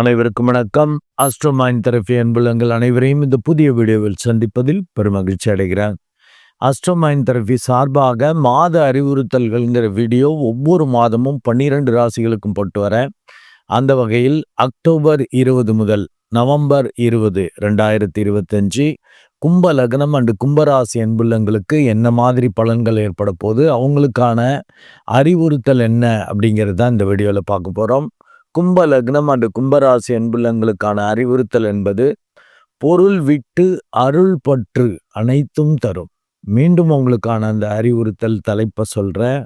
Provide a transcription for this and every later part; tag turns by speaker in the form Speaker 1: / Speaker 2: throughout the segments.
Speaker 1: அனைவருக்கும் வணக்கம். அஸ்ட்ரோமைன் தெரபி அன்புள்ளங்கள் அனைவரையும் இந்த புதிய வீடியோவில் சந்திப்பதில் பெருமகிழ்ச்சி அடைகிறேன். அஸ்ட்ரோமைன் தெரபி சார்பாக மாத அறிவுறுத்தல்கள்ங்கிற வீடியோ ஒவ்வொரு மாதமும் பன்னிரண்டு ராசிகளுக்கும் போட்டு வரேன். அந்த வகையில் அக்டோபர் இருபது முதல் நவம்பர் இருபது ரெண்டாயிரத்தி இருபத்தஞ்சு கும்ப லக்னம் அண்டு கும்பராசி அன்புள்ளங்களுக்கு என்ன மாதிரி பலன்கள் ஏற்பட போது அவங்களுக்கான அறிவுறுத்தல் என்ன அப்படிங்கிறது தான் இந்த வீடியோவில் பார்க்க போகிறோம் கும்ப லக்னம் அண்டு கும்பராசி அன்புள்ளங்களுக்கான அறிவுறுத்தல் என்பது பொருள் விட்டு அருள் பற்று அனைத்தும் தரும். மீண்டும் உங்களுக்கான அந்த அறிவுறுத்தல் தலைப்பை சொல்கிறேன்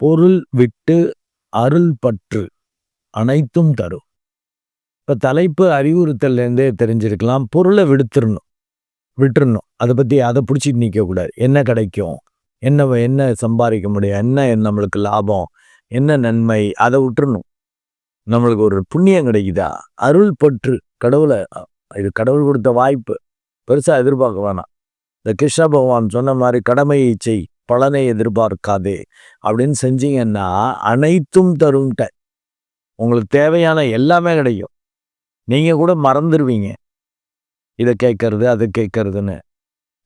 Speaker 1: பொருள் விட்டு அருள் பற்று அனைத்தும் தரும். இப்போ தலைப்பு அறிவுறுத்தல்லேருந்தே தெரிஞ்சிருக்கலாம். பொருளை விடுத்துடணும் விட்டுறணும். அதை பற்றி அதை பிடிச்சிட்டு நிற்கக்கூடாது என்ன கிடைக்கும்? என்ன என்ன சம்பாதிக்க முடியும்? என்ன நம்மளுக்கு லாபம்? என்ன நன்மை? அதை விட்டுறணும். நம்மளுக்கு ஒரு புண்ணியம் கிடைக்குதா? அருள் பற்று. கடவுளை இது கடவுள் கொடுத்த வாய்ப்பு. பெருசாக எதிர்பார்க்க வேணாம். இந்த கிருஷ்ண பகவான் சொன்ன மாதிரி கடமையை செய் பலனை எதிர்பார்க்காதே அப்படின்னு செஞ்சீங்கன்னா அனைத்தும் தரும்ட்ட உங்களுக்கு தேவையான எல்லாமே கிடைக்கும். நீங்கள் கூட மறந்துடுவீங்க இதை கேட்கறது அதை கேட்கறதுன்னு.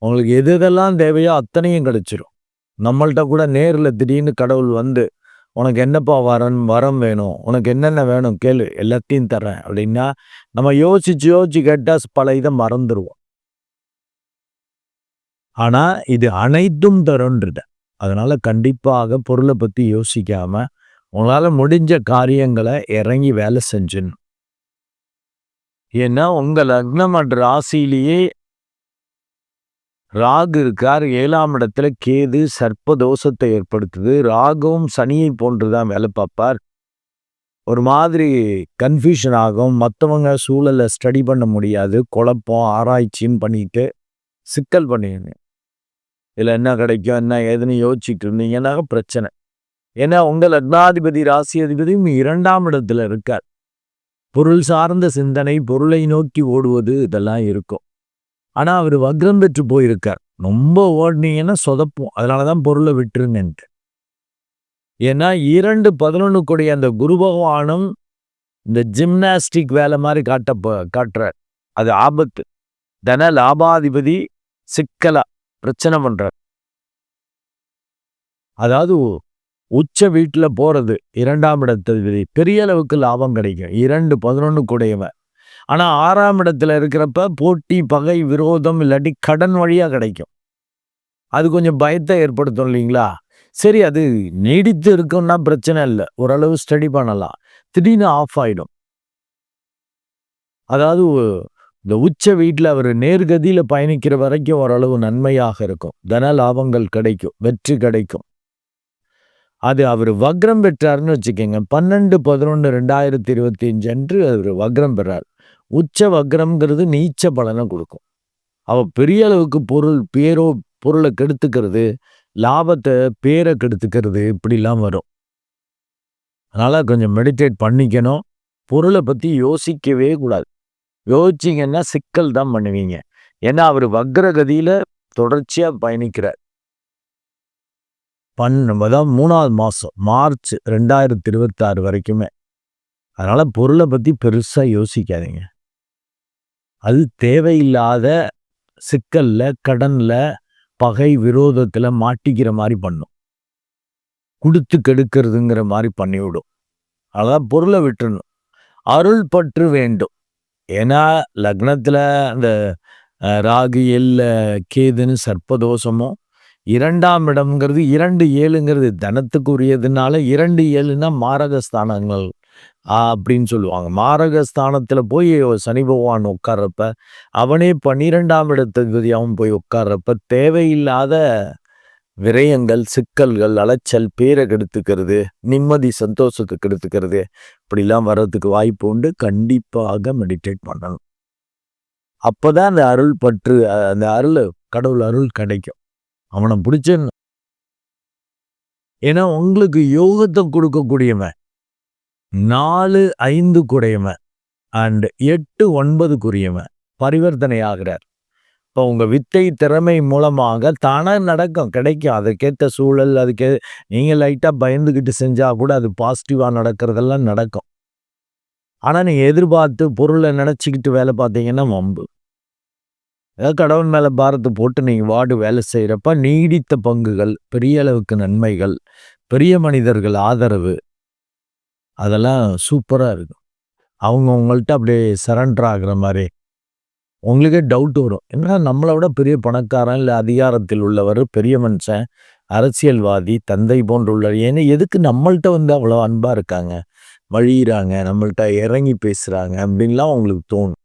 Speaker 1: உங்களுக்கு எது எதெல்லாம் தேவையோ அத்தனையும் கிடைச்சிரும். நம்மள்கிட்ட கூட நேரில் திடீர்னு கடவுள் வந்து உனக்கு என்னப்பா வரம் வரம் வேணும்? உனக்கு என்னென்ன வேணும்? கேளு. எல்லாத்தையும் தரேன் அப்படின்னா நம்ம யோசிச்சு யோசிச்சு கேட்டால் பல இதை மறந்துடுவோம் ஆனால் இது அனைத்தும் தரும்ன்றது. அதனால் கண்டிப்பாக பொருளை பற்றி யோசிக்காமல் உங்களால் முடிஞ்ச காரியங்களை இறங்கி வேலை செஞ்சுன்னு ஏன்னா உங்கள் லக்னம் அண்ட் ராசியிலேயே ராகு இருக்கார். ஏழாம் இடத்துல கேது சர்ப்ப தோஷத்தை ஏற்படுத்துது. ராகவும் சனியை போன்றுதான் வேலை பார்ப்பார். ஒரு மாதிரி கன்ஃபியூஷன் ஆகும். மற்றவங்க சூழலை ஸ்டடி பண்ண முடியாது. குழப்பம் ஆராய்ச்சியும் பண்ணிட்டு சிக்கல் பண்ணிடுங்க. இதில் என்ன கிடைக்கும் என்ன ஏதுன்னு யோசிச்சுட்டு இருந்தீங்கன்னா பிரச்சனை. ஏன்னா உங்கள் லக்னாதிபதி ராசி அதிபதியும் இரண்டாம் இடத்துல இருக்கார். பொருள் சார்ந்த சிந்தனை பொருளை நோக்கி ஓடுவது இதெல்லாம் இருக்கும். ஆனால் அவர் வக்ரம் பெற்று போயிருக்கார். ரொம்ப ஓடினீங்கன்னா சொதப்பும். அதனால தான் பொருளை விட்டுருங்கன்ட்டு. ஏன்னா இரண்டு பதினொன்று கூடிய அந்த குரு பகவானும் இந்த ஜிம்னாஸ்டிக் வேலை மாதிரி காட்ட காட்டுறார். அது ஆபத்து. தன லாபாதிபதி சிக்கலா பிரச்சனை பண்ணுறார் அதாவது உச்ச வீட்டில் போகிறது இரண்டாம் இடத்ததிபதி. பெரிய அளவுக்கு லாபம் கிடைக்கும். இரண்டு பதினொன்று கூடையவன். ஆனால் ஆறாம் இடத்துல இருக்கிறப்ப போட்டி பகை விரோதம் இல்லாட்டி கடன் வழியாக கிடைக்கும். அது கொஞ்சம் பயத்தை ஏற்படுத்தும் இல்லைங்களா? சரி அது நீடித்து இருக்கும்னா பிரச்சனை இல்லை. ஓரளவு ஸ்டடி பண்ணலாம். திடீர்னு ஆஃப் ஆகிடும் அதாவது இந்த உச்ச வீட்டில் அவர் நேர்கதியில் பயணிக்கிற வரைக்கும் ஓரளவு நன்மையாக இருக்கும். தன லாபங்கள் கிடைக்கும். வெற்றி கிடைக்கும். அது அவர் வக்ரம் பெற்றாருன்னு வச்சுக்கோங்க. பன்னெண்டு பதினொன்று ரெண்டாயிரத்தி இருபத்தி அஞ்சு அன்று அவர் வக்ரம் பெறார். உச்ச வக்ரம்ங்கிறது நீச்ச பலனை கொடுக்கும். அவ பெரிய அளவுக்கு பொருள் பேரோ பொருளை கெடுத்துக்கிறது லாபத்தை பேரை கெடுத்துக்கிறது இப்படிலாம் வரும். அதனால் கொஞ்சம் மெடிடேட் பண்ணிக்கணும். பொருளை பற்றி யோசிக்கவே கூடாது. யோசிச்சிங்கன்னா சிக்கல் தான் பண்ணுவீங்க. ஏன்னா அவர் வக்ரகதியில் தொடர்ச்சியாக பயணிக்கிறார். பண்ண தான் மூணாவது மாதம் மார்ச் ரெண்டாயிரத்தி இருபத்தாறு வரைக்குமே. அதனால் பொருளை பற்றி பெருசாக யோசிக்காதீங்க. அது தேவையில்லாத சிக்கலில் கடனில் பகை விரோதத்தில் மாட்டிக்கிற மாதிரி பண்ணும். கொடுத்து கெடுக்கிறதுங்கிற மாதிரி பண்ணிவிடும். அதான் பொருளை விட்டுணும் அருள் பற்று வேண்டும். ஏன்னா லக்னத்தில் அந்த ராகு எல்ல கேதுன்னு சர்ப்பதோஷமும் இரண்டாம் இடம்ங்கிறது இரண்டு ஏழுங்கிறது தனத்துக்கு உரியதுனால இரண்டு ஏழுன்னா மாரகஸ்தானங்கள் அப்படின்னு சொல்லுவாங்க. மாரக ஸ்தானத்தில் போய் சனி பகவான் உட்கார்றப்ப அவனே பன்னிரெண்டாம் இடத்தகுதியாகவும் போய் உட்கார்றப்ப தேவையில்லாத விரயங்கள் சிக்கல்கள் அலைச்சல் பேரை கெடுத்துக்கிறது நிம்மதி சந்தோஷத்தை கெடுத்துக்கிறது இப்படிலாம் வர்றதுக்கு வாய்ப்பு உண்டு. கண்டிப்பாக மெடிடேட் பண்ணணும். அப்போ தான் அந்த அருள் பற்று அந்த அருள் கடவுள் அருள் கிடைக்கும். அவனை பிடிச்ச ஏன்னா உங்களுக்கு யோகத்தை கொடுக்கக்கூடியவன். நாலு ஐந்து குறையவன் அண்ட் எட்டு ஒன்பதுக்குரியவன் பரிவர்த்தனை ஆகிறார் இப்போ உங்கள் வித்தை திறமை மூலமாக தானாக நடக்கும் கிடைக்கும். அதுக்கேற்ற சூழல் அதுக்கே நீங்கள் லைட்டாக பயந்துக்கிட்டு செஞ்சால் கூட அது பாசிட்டிவாக நடக்கிறதெல்லாம் நடக்கும். ஆனால் நீங்கள் எதிர்பார்த்து பொருளை நினச்சிக்கிட்டு வேலை பார்த்தீங்கன்னா வம்பு. ஏதாவது கடவுள் மேலே பாரத்தை போட்டு நீங்கள் வார்டு வேலை செய்கிறப்ப நீடித்த பங்குகள் பெரிய அளவுக்கு நன்மைகள் பெரிய மனிதர்கள் ஆதரவு அதெல்லாம் சூப்பராக இருக்கும். அவங்க அவங்கள்ட்ட அப்படியே சரண்டர் ஆகிற மாதிரி உங்களுக்கே டவுட் வரும். என்ன நம்மளை விட பெரிய பணக்காரன் இல்லை அதிகாரத்தில் உள்ளவர் பெரிய மனுஷன் அரசியல்வாதி தந்தை போன்றுள்ள ஏன்னா எதுக்கு நம்மள்கிட்ட வந்து அவ்வளோ அன்பாக இருக்காங்க? வழியிறாங்க நம்மள்கிட்ட இறங்கி பேசுகிறாங்க அப்படின்லாம் அவங்களுக்கு தோணும்.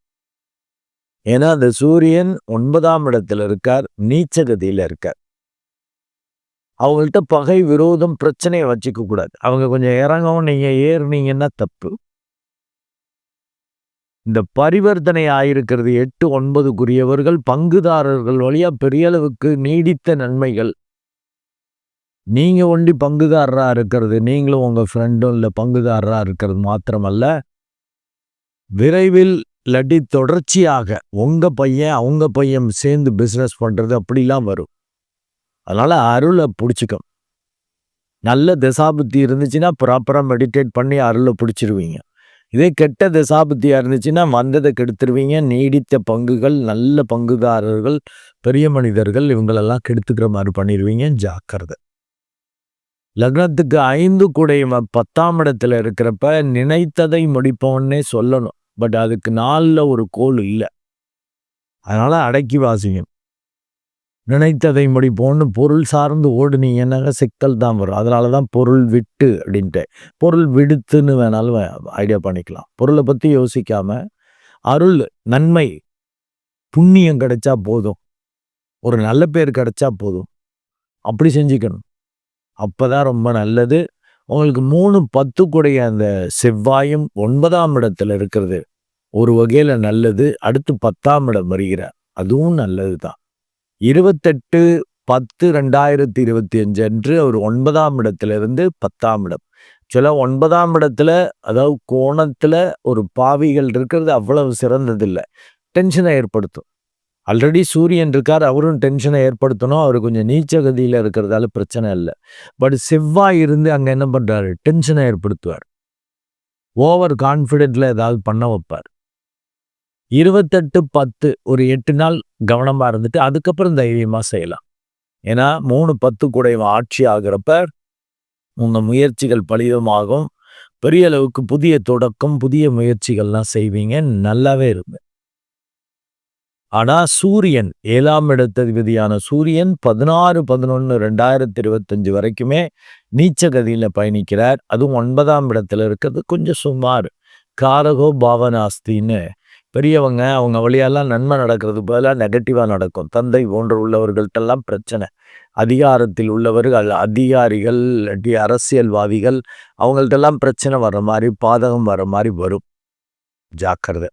Speaker 1: ஏன்னா அந்த சூரியன் ஒன்பதாம் இடத்துல இருக்கார் நீச்சகதியில் இருக்கார். அவங்கள்ட்ட பகை விரோதம் பிரச்சனையை வச்சுக்க கூடாது. அவங்க கொஞ்சம் இறங்கவும் நீங்கள் ஏறுனீங்கன்னா தப்பு. இந்த பரிவர்த்தனை ஆயிருக்கிறது எட்டு ஒன்பதுக்குரியவர்கள் பங்குதாரர்கள் வழியா பெரிய அளவுக்கு நீடித்த நன்மைகள். நீங்க ஒண்டி பங்குதாரரா இருக்கிறது நீங்களும் உங்க ஃப்ரெண்டும் இல்லை பங்குதாரரா இருக்கிறது மாத்திரமல்ல. விரைவில் இல்லாட்டி தொடர்ச்சியாக உங்க பையன் அவங்க பையன் சேர்ந்து பிஸ்னஸ் பண்றது அப்படிலாம் வரும். அதனால் அருளை பிடிச்சிக்கும். நல்ல தசாபுத்தி இருந்துச்சுன்னா ப்ராப்பராக மெடிடேட் பண்ணி அருளை பிடிச்சிருவீங்க. இதே கெட்ட தசாபுத்தியாக இருந்துச்சுன்னா வந்ததை கெடுத்துருவீங்க. நீடித்த பங்குகள் நல்ல பங்குதாரர்கள் பெரிய மனிதர்கள் இவங்களெல்லாம் கெடுத்துக்கிற மாதிரி பண்ணிடுவீங்க ஜாக்கிரதை. லக்னத்துக்கு ஐந்து குடையும் பத்தாம் இடத்துல இருக்கிறப்ப நினைத்ததை முடிப்போன்னே சொல்லணும். பட் அதுக்கு நாளில் ஒரு கோல் இல்லை. அதனால் அடக்கி வாசிங்க. நினைத்ததை முடிப்போன்னு பொருள் சார்ந்து ஓடுனீங்கன்னா சிக்கல் தான் வரும். அதனால தான் பொருள் விட்டு அப்படின்ட்டு. பொருள் விடுத்துன்னு வேணாலும் ஐடியா பண்ணிக்கலாம். பொருளை பற்றி யோசிக்காம அருள் நன்மை புண்ணியம் கிடைச்சா போதும். ஒரு நல்ல பேர் கிடைச்சா போதும். அப்படி செஞ்சுக்கணும். அப்போ தான் ரொம்ப நல்லது. உங்களுக்கு மூணு பத்து அந்த செவ்வாயும் ஒன்பதாம் இடத்துல இருக்கிறது. ஒரு வகையில் நல்லது. அடுத்து பத்தாம் இடம் வருகிறார். அதுவும் நல்லது தான் இருபத்தெட்டு பத்து ரெண்டாயிரத்தி இருபத்தி அஞ்சு அன்று அவர் ஒன்பதாம் இடத்துல இருந்து பத்தாம் இடம். சில ஒன்பதாம் இடத்துல அதாவது கோணத்தில் ஒரு பாவிகள் இருக்கிறது அவ்வளவு சிறந்ததில்லை. டென்ஷனை ஏற்படுத்தும். ஆல்ரெடி சூரியன் இருக்கார் அவரும் டென்ஷனை ஏற்படுத்தணும். அவர் கொஞ்சம் நீச்ச கதியில் இருக்கிறதால பிரச்சனை இல்லை. பட் செவ்வாய் இருந்து அங்கே என்ன பண்ணுறாரு டென்ஷனை ஏற்படுத்துவார். ஓவர் கான்ஃபிடென்ட்டில் ஏதாவது பண்ண வைப்பார். இருபத்தெட்டு பத்து ஒரு எட்டு நாள் கவனமாக இருந்துட்டு அதுக்கப்புறம் தைரியமாக செய்யலாம். ஏன்னா மூணு பத்து குடையும் ஆட்சி ஆகிறப்ப உங்கள் முயற்சிகள் பலிதமாகும் பெரிய அளவுக்கு புதிய தொடக்கம் புதிய முயற்சிகள்லாம் செய்வீங்க. நல்லாவே இருங்க ஆனால் சூரியன் ஏழாம் இடத்ததிபதியான சூரியன் பதினாறு பதினொன்று ரெண்டாயிரத்தி இருபத்தஞ்சு வரைக்குமே நீச்சகதியில் பயணிக்கிறார். அதுவும் ஒன்பதாம் இடத்துல இருக்கிறது கொஞ்சம் சுமார். காரகோ பாவனாஸ்தின்னு பெரியவங்க அவங்க வழியெல்லாம் நன்மை நடக்கிறது பதிலாக நெகட்டிவாக நடக்கும். தந்தை போன்ற உள்ளவர்கள்ட்டெல்லாம் பிரச்சனை. அதிகாரத்தில் உள்ளவர்கள் அதிகாரிகள் இல்லாட்டி அரசியல்வாதிகள் அவங்கள்ட்டெல்லாம் பிரச்சனை வர்ற மாதிரி பாதகம் வர மாதிரி வரும். ஜாக்கிரதை.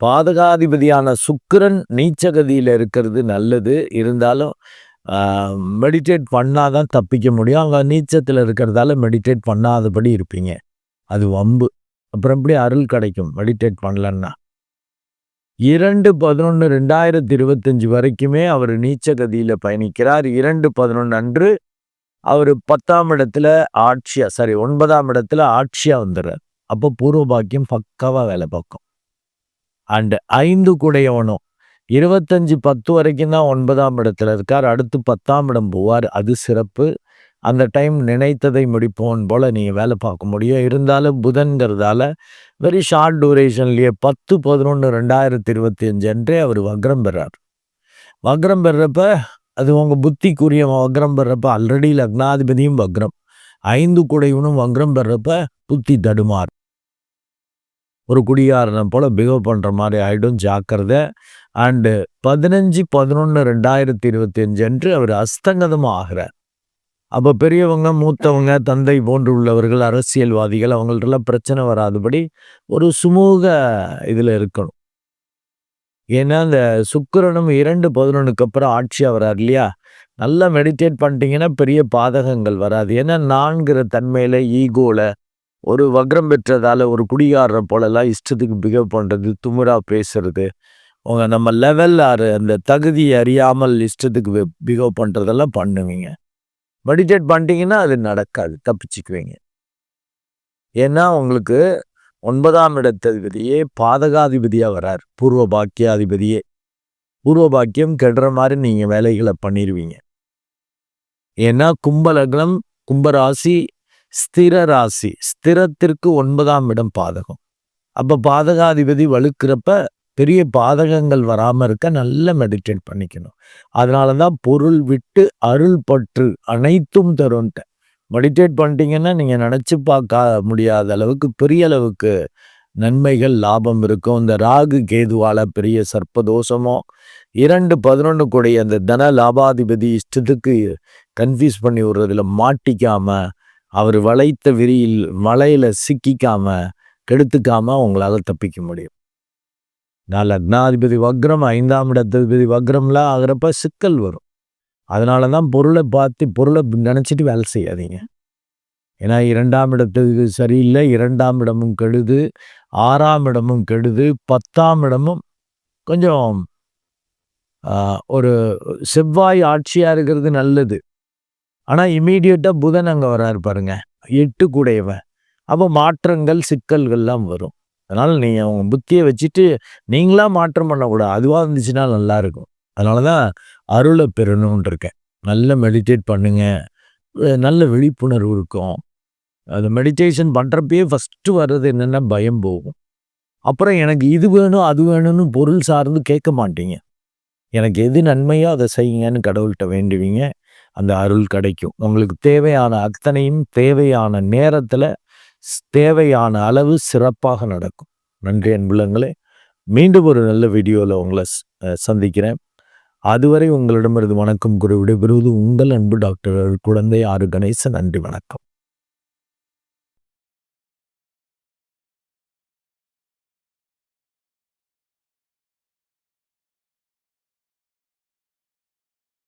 Speaker 1: பாதகாதிபதியான சுக்கிரன் நீச்சகதியில் இருக்கிறது நல்லது. இருந்தாலும் மெடிடேட் பண்ணாதான் தப்பிக்க முடியும். அவங்க நீச்சத்தில் இருக்கிறதால மெடிடேட் பண்ணாதபடி இருப்பீங்க. அது வம்பு. அப்புறம் எப்படி அருள் கிடைக்கும்? மெடிடேட் பண்ணலன்னா. இரண்டு பதினொன்று ரெண்டாயிரத்தி இருபத்தஞ்சு வரைக்குமே அவர் நீச்சகதியில் பயணிக்கிறார். இரண்டு பதினொன்று அன்று அவர் பத்தாம் இடத்துல ஆட்சியா சாரி ஒன்பதாம் இடத்துல ஆட்சியா வந்துடுறார் அப்போ பூர்வ பாக்கியம் பக்காவாக வேலை பார்க்கும். அண்டு ஐந்து குடையவனும் இருபத்தஞ்சு பத்து வரைக்கும் தான் ஒன்பதாம் இடத்துல இருக்கார். அடுத்து பத்தாம் இடம் போவார். அது சிறப்பு. அந்த டைம் நினைத்ததை முடிப்போன் போல் நீங்கள் வேலை பார்க்க முடியும். இருந்தாலும் புதன்கிறதால வெரி ஷார்ட் டூரேஷன்லேயே பத்து பதினொன்று ரெண்டாயிரத்தி இருபத்தி அஞ்சு அன்றே அவர் வக்ரம் பெறார். வக்ரம் பெறப்ப அது உங்கள் புத்திக்குரிய வக்ரம் பெறப்ப ஆல்ரெடி லக்னாதிபதியும் வக்ரம். ஐந்து குடையவனும் வக்ரம் பெறப்ப புத்தி தடுமார் ஒரு குடியாரனை போல் பிகவ் பண்ணுற மாதிரி ஆகிடும் ஜாக்கிரதை. அண்டு பதினஞ்சு பதினொன்று ரெண்டாயிரத்தி இருபத்தி அஞ்சு அன்று அவர் அஸ்தங்கதமாக ஆகிறார். அப்போ பெரியவங்க மூத்தவங்க தந்தை போன்று உள்ளவர்கள் அரசியல்வாதிகள் அவங்கள்ட்டெல்லாம் பிரச்சனை வராதபடி ஒரு சுமூக இதில் இருக்கணும். ஏன்னா இந்த சுக்கரனும் இரண்டு பதினொன்றுக்கு அப்புறம் ஆட்சியாக வராது இல்லையா? நல்லா மெடிடேட் பண்ணிட்டீங்கன்னா பெரிய பாதகங்கள் வராது. ஏன்னா நான்கிற தன்மையில் ஈகோவில் ஒரு வக்ரம் பெற்றதால் ஒரு குடிகாரரை போலலாம் இஷ்டத்துக்கு பிஹேவ் பண்ணுறது துமுறா பேசுறது உங்கள் நம்ம லெவல் ஆறு அந்த தகுதி அறியாமல் இஷ்டத்துக்கு பிஹேவ் பண்ணுறதெல்லாம் பண்ணுவீங்க. மெடிடேட் பண்ணிட்டீங்கன்னா அது நடக்காது. தப்பிச்சுக்குவீங்க. ஏன்னா உங்களுக்கு ஒன்பதாம் இடத்ததிபதியே பாதகாதிபதியாக வரார். பூர்வ பாக்கியாதிபதியே. பூர்வ பாக்கியம் கெடுற மாதிரி நீங்கள் வேலைகளை பண்ணிடுவீங்க ஏன்னா கும்பலக்னம் கும்பராசி ஸ்திர ராசி. ஸ்திரத்திற்கு ஒன்பதாம் இடம் பாதகம். அப்போ பாதகாதிபதி வலுக்கிறப்ப பெரிய பாதகங்கள் வராமல் இருக்க நல்ல மெடிடேட் பண்ணிக்கணும். அதனால தான் பொருள் விட்டு அருள் பற்று அனைத்தும் தரும்ட்ட மெடிடேட் பண்ணிட்டீங்கன்னா நீங்கள் நினச்சி பார்க்க முடியாத அளவுக்கு பெரிய அளவுக்கு நன்மைகள் லாபம் இருக்கும். இந்த ராகு கேதுவால பெரிய சர்ப்பதோஷமோ இரண்டு பதினொன்று கூடிய அந்த தன லாபாதிபதி இஷ்டத்துக்கு கன்ஃபியூஸ் பண்ணி விடுறதுல மாட்டிக்காம அவர் வளைத்த விரியில் மலையில சிக்கிக்காம கெடுத்துக்காம உங்களால் தப்பிக்க முடியும். நான் லக்னாதிபதி வக்ரம் ஐந்தாம் இடத்ததிபதி வக்ரம்லாம் ஆகிறப்ப சிக்கல் வரும். அதனால தான் பொருளை பார்த்து பொருளை நினச்சிட்டு வேலை செய்யாதீங்க. ஏன்னா இரண்டாம் இடத்துக்கு சரியில்லை இரண்டாம் இடமும் கெடுது ஆறாம் இடமும் கெடுது பத்தாம் இடமும் கொஞ்சம் ஒரு செவ்வாய் ஆட்சியாக இருக்கிறது நல்லது. ஆனால் இமீடியட்டாக புதன் அங்கே வராரு பாருங்க எட்டு கூடையவன். அப்போ மாற்றங்கள் சிக்கல்கள்லாம் வரும். அதனால் நீங்கள் அவங்க புத்தியை வச்சுட்டு நீங்களாக மாற்றம் பண்ணக்கூடாது. அதுவாக இருந்துச்சுன்னா நல்லா இருக்கும் அதனால தான் அருளை பெறணும்னு இருக்கேன் நல்ல மெடிடேட் பண்ணுங்கள் நல்ல விழிப்புணர்வு இருக்கும். அது மெடிடேஷன் பண்ணுறப்பயே ஃபஸ்ட்டு வர்றது என்னென்னா பயம் போகும். அப்புறம் எனக்கு இது வேணும் அது வேணும்னு பொருள் சார்ந்து கேட்க மாட்டீங்க. எனக்கு எது நன்மையோ அதை செய்யுங்கன்னு கடவுள்கிட்ட வேண்டுவீங்க. அந்த அருள் கிடைக்கும். உங்களுக்கு தேவையான அத்தனையும் தேவையான நேரத்தில் தேவையான அளவு சிறப்பாக நடக்கும். நன்றி அன்புலங்களே மீண்டும் ஒரு நல்ல வீடியோவில் உங்களை சந்திக்கிறேன். அதுவரை உங்களிடமிருந்து வணக்கம் கூறி விடைபெறுவது உங்கள் அன்பு டாக்டர் குழந்தை ஆறு கணேசன். நன்றி வணக்கம்.